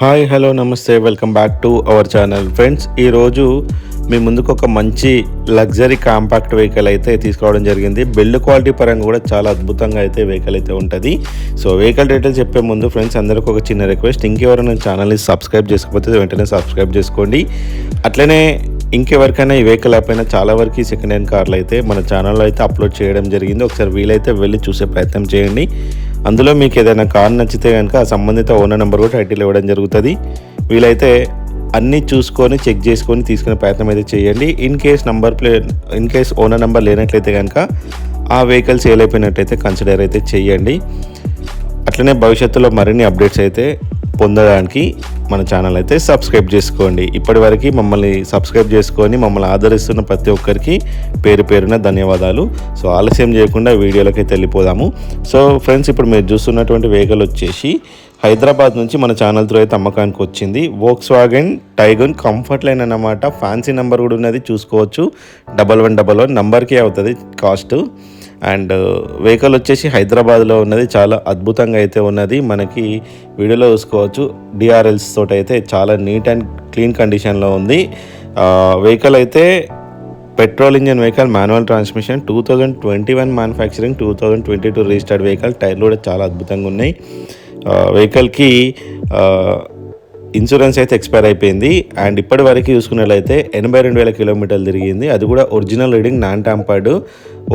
Hi hello namaste welcome back to our channel. Friends ఈరోజు మీ ముందుకు ఒక మంచి లగ్జరీ కాంపాక్ట్ వెహికల్ అయితే తీసుకురావడం జరిగింది. బిల్డ్ క్వాలిటీ పరంగా కూడా చాలా అద్భుతంగా అయితే వెహికల్ అయితే ఉంటుంది. సో వెహికల్ డీటెయిల్స్ చెప్పే ముందు ఫ్రెండ్స్ అందరికీ ఒక చిన్న రిక్వెస్ట్. ఇంకెవరైనా ఛానల్ని సబ్స్క్రైబ్ చేసుకోకపోతే వెంటనే సబ్స్క్రైబ్ చేసుకోండి. అట్లనే ఇంకెవరికైనా ఈ వెహికల్ అయిపోయినా చాలా వరకు సెకండ్ హ్యాండ్ కార్లు అయితే మన ఛానల్లో అయితే అప్లోడ్ చేయడం జరిగింది. ఒకసారి వీలైతే వెళ్ళి చూసే ప్రయత్నం చేయండి. అందులో మీకు ఏదైనా కార్ నచ్చితే కనుక సంబంధిత ఓనర్ నెంబర్ కూడా టైటిల్ ఇవ్వడం జరుగుతుంది. వీలైతే అన్నీ చూసుకొని చెక్ చేసుకొని తీసుకునే ప్రయత్నం అయితే చేయండి. In case number plate in case owner number లేనట్లయితే కనుక ఆ వెహికల్ సేల్ అయిపోయినట్టయితే కన్సిడర్ అయితే చేయండి. అట్లనే భవిష్యత్తులో మరిన్ని అప్డేట్స్ అయితే పొందడానికి మన ఛానల్ అయితే సబ్స్క్రైబ్ చేసుకోండి. ఇప్పటివరకు మమ్మల్ని సబ్స్క్రైబ్ చేసుకొని మమ్మల్ని ఆదరిస్తున్న ప్రతి ఒక్కరికి పేరు పేరున ధన్యవాదాలు. సో ఆలస్యం చేయకుండా వీడియోలోకి వెళ్ళిపోదాము. సో ఫ్రెండ్స్ ఇప్పుడు మీరు చూస్తున్నటువంటి వెహికల్ వచ్చేసి హైదరాబాద్ నుంచి మన ఛానల్ త్రూ అయితే అమ్మకానికి వచ్చింది. Volkswagen Taigun comfort line అన్నమాట. ఫ్యాన్సీ నెంబర్ కూడా ఉన్నది. చూసుకోవచ్చు. డబల్ వన్ డబల్ వన్ నెంబర్కే అవుతుంది. కాస్ట్ అండ్ uh, వెహికల్ వచ్చేసి హైదరాబాద్లో ఉన్నది. చాలా అద్భుతంగా అయితే ఉన్నది. మనకి వీడియోలో చూసుకోవచ్చు. డిఆర్ఎల్స్ తోటి అయితే చాలా నీట్ అండ్ క్లీన్ కండిషన్లో ఉంది. వెహికల్ అయితే petrol engine vehicle manual transmission two thousand twenty one manufacturing two thousand twenty two registered vehicle టైర్లు కూడా చాలా అద్భుతంగా ఉన్నాయి. వెహికల్కి ఇన్సూరెన్స్ అయితే ఎక్స్పైర్ అయిపోయింది. అండ్ ఇప్పటి వరకు చూసుకున్నట్లయితే ఎనభై రెండు వేల కిలోమీటర్లు తిరిగింది. అది కూడా original reading non tampered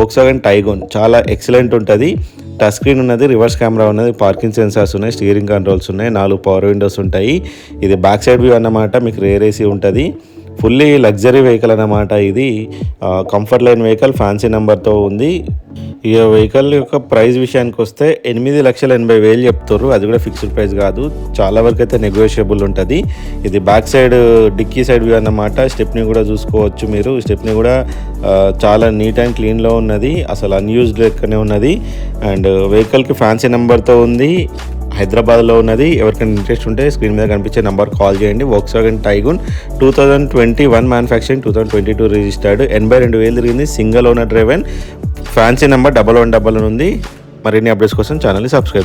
Volkswagen Taigun చాలా ఎక్సలెంట్ ఉంటుంది. టచ్ స్క్రీన్ ఉన్నది రివర్స్ కెమెరా ఉన్నది పార్కింగ్ సెన్సార్స్ ఉన్నాయి స్టీరింగ్ కంట్రోల్స్ ఉన్నాయి నాలుగు పవర్ విండోస్ ఉంటాయి. ఇది బ్యాక్ సైడ్ వ్యూ అన్నమాట మీకు రేర్ ఏసీ ఉంటుంది. ఫుల్లీ లగ్జరీ వెహికల్ అన్నమాట ఇది. కంఫర్ట్ లైన్ వెహికల్ ఫ్యాన్సీ నెంబర్తో ఉంది. ఇక వెహికల్ యొక్క ప్రైస్ విషయానికి వస్తే ఎనిమిది లక్షల ఎనభై వేలు చెప్తారు అది కూడా ఫిక్స్డ్ ప్రైస్ కాదు. చాలా వరకు అయితే నెగోషియబుల్ ఉంటుంది. ఇది back side dickey side view అన్నమాట. స్టెప్ని కూడా చూసుకోవచ్చు మీరు. స్టెప్ని కూడా చాలా నీట్ అండ్ క్లీన్లో ఉన్నది. అసలు అన్యూజ్డ్ లెక్కనే ఉన్నది. అండ్ వెహికల్కి ఫ్యాన్సీ నెంబర్తో ఉంది. హైదరాబాద్లో ఉన్నది. ఎవరికైనా ఇంట్రెస్ట్ ఉంటే స్క్రీన్ మీద కనిపించే నెంబర్ కాల్ చేయండి. Volkswagen Taigun two thousand twenty one manufacturing two thousand twenty two registered ఎనభై రెండు వేలు తిరిగింది single owner driven. Fancy number double one double ఉంది. మరిన్ని అప్డేట్స్ కోసం ఛానల్ని సబ్స్క్రైబ్